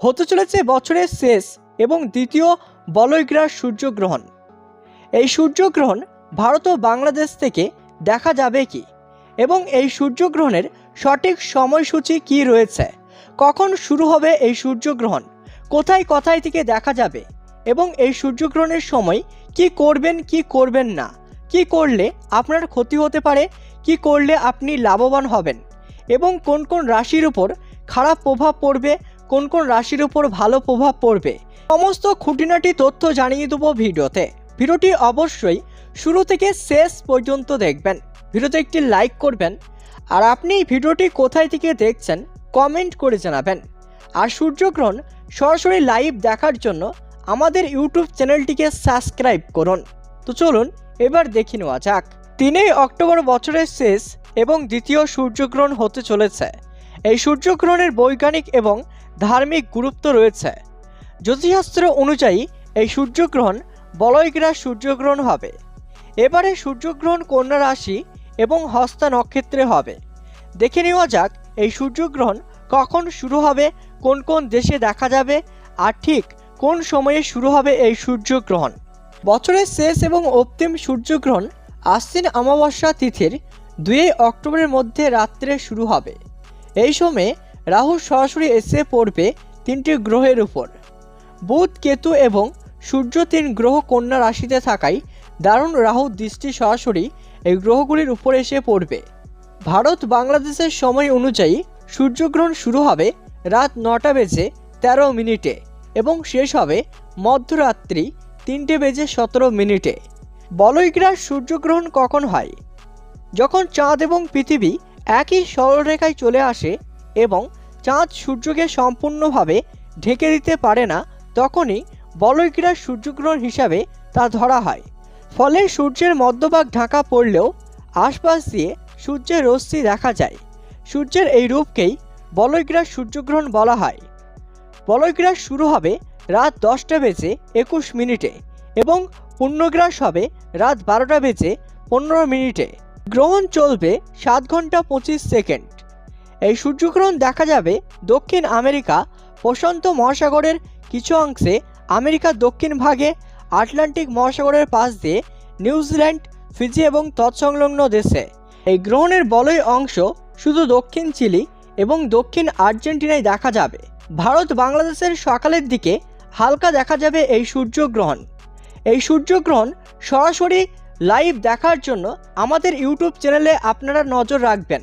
হতে চলেছে বছরের শেষ এবং দ্বিতীয় বলয়গ্রাস সূর্যগ্রহণ। এই সূর্যগ্রহণ ভারত ও বাংলাদেশ থেকে দেখা যাবে কি? এবং এই সূর্যগ্রহণের সঠিক সময়সূচি কি রয়েছে? কখন শুরু হবে এই সূর্যগ্রহণ? কোথায় কোথায় থেকে দেখা যাবে? এবং এই সূর্যগ্রহণের সময় কি করবেন কি করবেন না? কি করলে আপনার ক্ষতি হতে পারে? কি করলে আপনি লাভবান হবেন? এবং কোন কোন রাশির উপর খারাপ প্রভাব পড়বে? কোন কোন রাশির উপর ভালো প্রভাব পড়বে, সমস্ত খুঁটিনাটি তথ্য জানিয়ে দেবো ভিডিওতে। ভিডিওটি অবশ্যই শুরু থেকে শেষ পর্যন্ত দেখবেন। ভিডিওতে একটি লাইক করবেন, আর আপনি ভিডিওটি কোথায় থেকে দেখছেন, কমেন্ট করে জানাবেন। আর সূর্যগ্রহণ সরাসরি লাইভ দেখার জন্য আমাদের ইউটিউব চ্যানেলটিকে সাবস্ক্রাইব করুন। তো চলুন, এবার দেখে নেওয়া যাক। তিনই অক্টোবর বছরের শেষ এবং দ্বিতীয় সূর্যগ্রহণ হতে চলেছে। এই সূর্যগ্রহণের বৈজ্ঞানিক এবং ধার্মিক গুরুত্ব রয়েছে। জ্যোতিষশাস্ত্র অনুযায়ী এই সূর্যগ্রহণ বলয়গ্রাস সূর্যগ্রহণ হবে। এবারে সূর্যগ্রহণ কন্যা রাশি এবং হস্তা নক্ষত্রে হবে। দেখে নেওয়া যাক এই সূর্যগ্রহণ কখন শুরু হবে, কোন কোন দেশে দেখা যাবে আর ঠিক কোন সময়ে শুরু হবে এই সূর্যগ্রহণ। বছরের শেষ এবং অন্তিম সূর্যগ্রহণ আশ্বিন অমাবস্যা তিথির দুই অক্টোবরের মধ্যে রাত্রে শুরু হবে। এই সময়ে রাহু সরাসরি এসে পড়বে তিনটি গ্রহের উপর। বুধ, কেতু এবং সূর্য তিন গ্রহ কন্যা রাশিতে থাকায় দারুণ রাহু দৃষ্টি সরাসরি এই গ্রহগুলির উপর এসে পড়বে। ভারত, বাংলাদেশের সময় অনুযায়ী সূর্যগ্রহণ শুরু হবে রাত নটা বেজে তেরো মিনিটে এবং শেষ হবে মধ্যরাত্রি তিনটে বেজে সতেরো মিনিটে। বলয়গ্রাস সূর্যগ্রহণ কখন হয়? যখন চাঁদ এবং পৃথিবী একই সরলরেখায় চলে আসে এবং চাঁদ সূর্যকে সম্পূর্ণভাবে ঢেকে দিতে পারে না, তখনই বলয়গ্রাস সূর্যগ্রহণ হিসাবে তা ধরা হয়। ফলে সূর্যের মধ্যভাগ ঢাকা পড়লেও আশপাশ দিয়ে সূর্যের রশ্মি দেখা যায়। সূর্যের এই রূপকেই বলয়গ্রাস সূর্যগ্রহণ বলা হয়। বলয়গ্রাস শুরু হবে রাত দশটা বেজে একুশ মিনিটে এবং পূর্ণগ্রাস হবে রাত বারোটা বেজে পনেরো মিনিটে। গ্রহণ চলবে সাত ঘণ্টা পঁচিশ সেকেন্ড। এই সূর্যগ্রহণ দেখা যাবে দক্ষিণ আমেরিকা, প্রশান্ত মহাসাগরের কিছু অংশে আমেরিকার দক্ষিণ ভাগে, আটলান্টিক মহাসাগরের পাশ দিয়ে নিউজিল্যান্ড ফিজি এবং তৎসংলগ্ন দেশে। এই গ্রহণের বলয় অংশ শুধু দক্ষিণ চিলি এবং দক্ষিণ আর্জেন্টিনায় দেখা যাবে। ভারত বাংলাদেশের সকালের দিকে হালকা দেখা যাবে এই সূর্যগ্রহণ। এই সূর্যগ্রহণ সরাসরি লাইভ দেখার জন্য আমাদের ইউটিউব চ্যানেলে আপনারা নজর রাখবেন।